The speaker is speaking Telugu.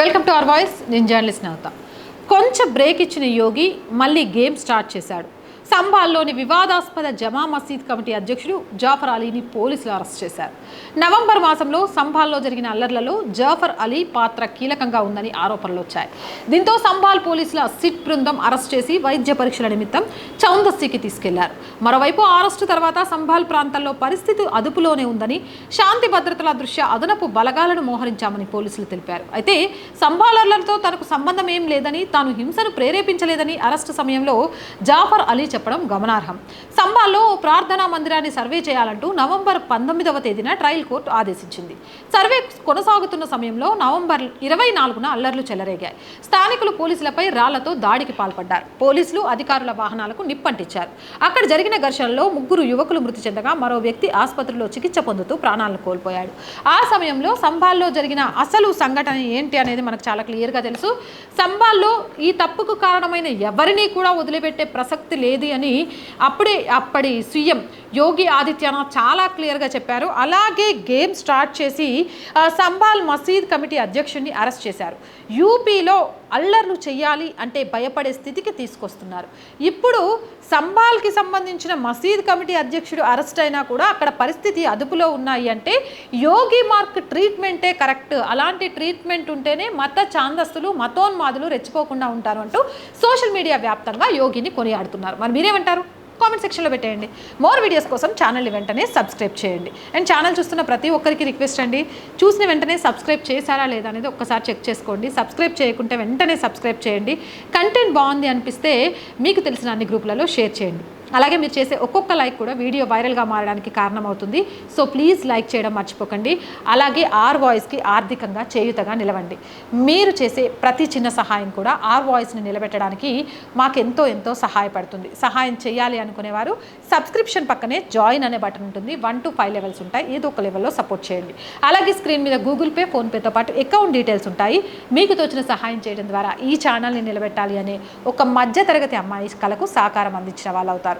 Welcome to our voice. నేను జర్నలిస్ట్ నవత. కొంచెం బ్రేక్ ఇచ్చిన యోగి మళ్ళీ గేమ్ స్టార్ట్ చేశాడు. సంబాల్లోని వివాదాస్పద జమా మసీద్ కమిటీ అధ్యక్షుడు జాఫర్ అలీని పోలీసులు అరెస్ట్ చేశారు. నవంబర్ మాసంలో సంబాల్లో జరిగిన అల్లర్లలో జాఫర్ అలీ పాత్ర కీలకంగా ఉందని ఆరోపణలు వచ్చాయి. దీంతో సంబాల్ పోలీసుల సిట్ బృందం అరెస్ట్ చేసి వైద్య పరీక్షల నిమిత్తం చౌందస్సీకి తీసుకెళ్ళారు. మరోవైపు అరెస్టు తర్వాత సంబాల్ ప్రాంతాల్లో పరిస్థితి అదుపులోనే ఉందని శాంతి భద్రతల దృష్ట్యా అదనపు బలగాలను మోహరించామని పోలీసులు తెలిపారు. అయితే సంబాలర్లతో తనకు సంబంధం ఏం లేదని తాను హింసను ప్రేరేపించలేదని అరెస్టు సమయంలో జాఫర్ అలీ చెప్పడం గమనార్హం. సంబాల్లో ప్రార్థనా మందిరాన్ని సర్వే చేయాలంటూ నవంబర్ పంతొమ్మిదవ తేదీన ట్రయల్ కోర్టు ఆదేశించింది. సర్వే కొనసాగుతున్న సమయంలో నవంబర్ ఇరవై నాలుగున అల్లర్లు చెలరేగాయి. స్థానికులు పోలీసులపై రాళ్ళతో దాడికి పాల్పడ్డారు. పోలీసులు అధికారుల వాహనాలకు నిప్పంటించారు. అక్కడ జరిగిన ఘర్షణలో ముగ్గురు యువకులు మృతి చెందగా మరో వ్యక్తి ఆసుపత్రిలో చికిత్స పొందుతూ ప్రాణాలను కోల్పోయాడు. ఆ సమయంలో సంబాల్లో జరిగిన అసలు సంఘటన ఏంటి అనేది మనకు చాలా క్లియర్గా తెలుసు. సంబాల్లో ఈ తప్పుకు కారణమైన ఎవరినీ కూడా వదిలిపెట్టే ప్రసక్తి లేదు అని అప్పుడే అప్పటి సీఎం యోగి ఆదిత్యనాథ్ చాలా క్లియర్గా చెప్పారు. అలాగే గేమ్ స్టార్ట్ చేసి సంబాల్ మసీద్ కమిటీ అధ్యక్షుడిని అరెస్ట్ చేశారు. యూపీలో అల్లర్లు చేయాలి అంటే భయపడే స్థితికి తీసుకొస్తున్నారు. ఇప్పుడు సంబాల్కి సంబంధించిన మసీద్ కమిటీ అధ్యక్షుడు అరెస్ట్ అయినా కూడా అక్కడ పరిస్థితి అదుపులో ఉన్నాయి అంటే యోగి మార్క్ ట్రీట్మెంటే కరెక్ట్. అలాంటి ట్రీట్మెంట్ ఉంటేనే మత ఛాందస్తులు మతోన్మాదులు రెచ్చిపోకుండా ఉంటారు అంటూ సోషల్ మీడియా వ్యాప్తంగా యోగిని కొనియాడుతున్నారు. మరి మీరేమంటారు? కామెంట్ సెక్షన్లో పెట్టేయండి. మోర్ వీడియోస్ కోసం ఛానల్ని వెంటనే సబ్స్క్రైబ్ చేయండి. అండ్ ఛానల్ చూస్తున్న ప్రతి ఒక్కరికి రిక్వెస్ట్ అండి చూసిన వెంటనే సబ్స్క్రైబ్ చేశారా లేదా అనేది ఒక్కసారి చెక్ చేసుకోండి. సబ్స్క్రైబ్ చేయకుంటే వెంటనే సబ్స్క్రైబ్ చేయండి. కంటెంట్ బాగుంది అనిపిస్తే మీకు తెలిసిన అన్ని గ్రూపులలో షేర్ చేయండి. అలాగే మీరు చేసే ఒక్కొక్క లైక్ కూడా వీడియో వైరల్గా మారడానికి కారణమవుతుంది. సో ప్లీజ్ లైక్ చేయడం మర్చిపోకండి. అలాగే ఆర్ వాయిస్కి ఆర్థికంగా చేయుతగా నిలవండి. మీరు చేసే ప్రతి చిన్న సహాయం కూడా ఆర్ వాయిస్ని నిలబెట్టడానికి మాకెంతో ఎంతో సహాయపడుతుంది. సహాయం చేయాలి అనుకునేవారు సబ్స్క్రిప్షన్ పక్కనే జాయిన్ అనే బటన్ ఉంటుంది. వన్ టు ఫైవ్ లెవెల్స్ ఉంటాయి. ఏదో ఒక లెవెల్లో సపోర్ట్ చేయండి. అలాగే స్క్రీన్ మీద గూగుల్ పే ఫోన్పేతో పాటు అకౌంట్ డీటెయిల్స్ ఉంటాయి. మీకు తోచిన సహాయం చేయడం ద్వారా ఈ ఛానల్ని నిలబెట్టాలి అనే ఒక మధ్యతరగతి అమ్మాయి కళకు సహకారం అందించిన వాళ్ళు అవుతారు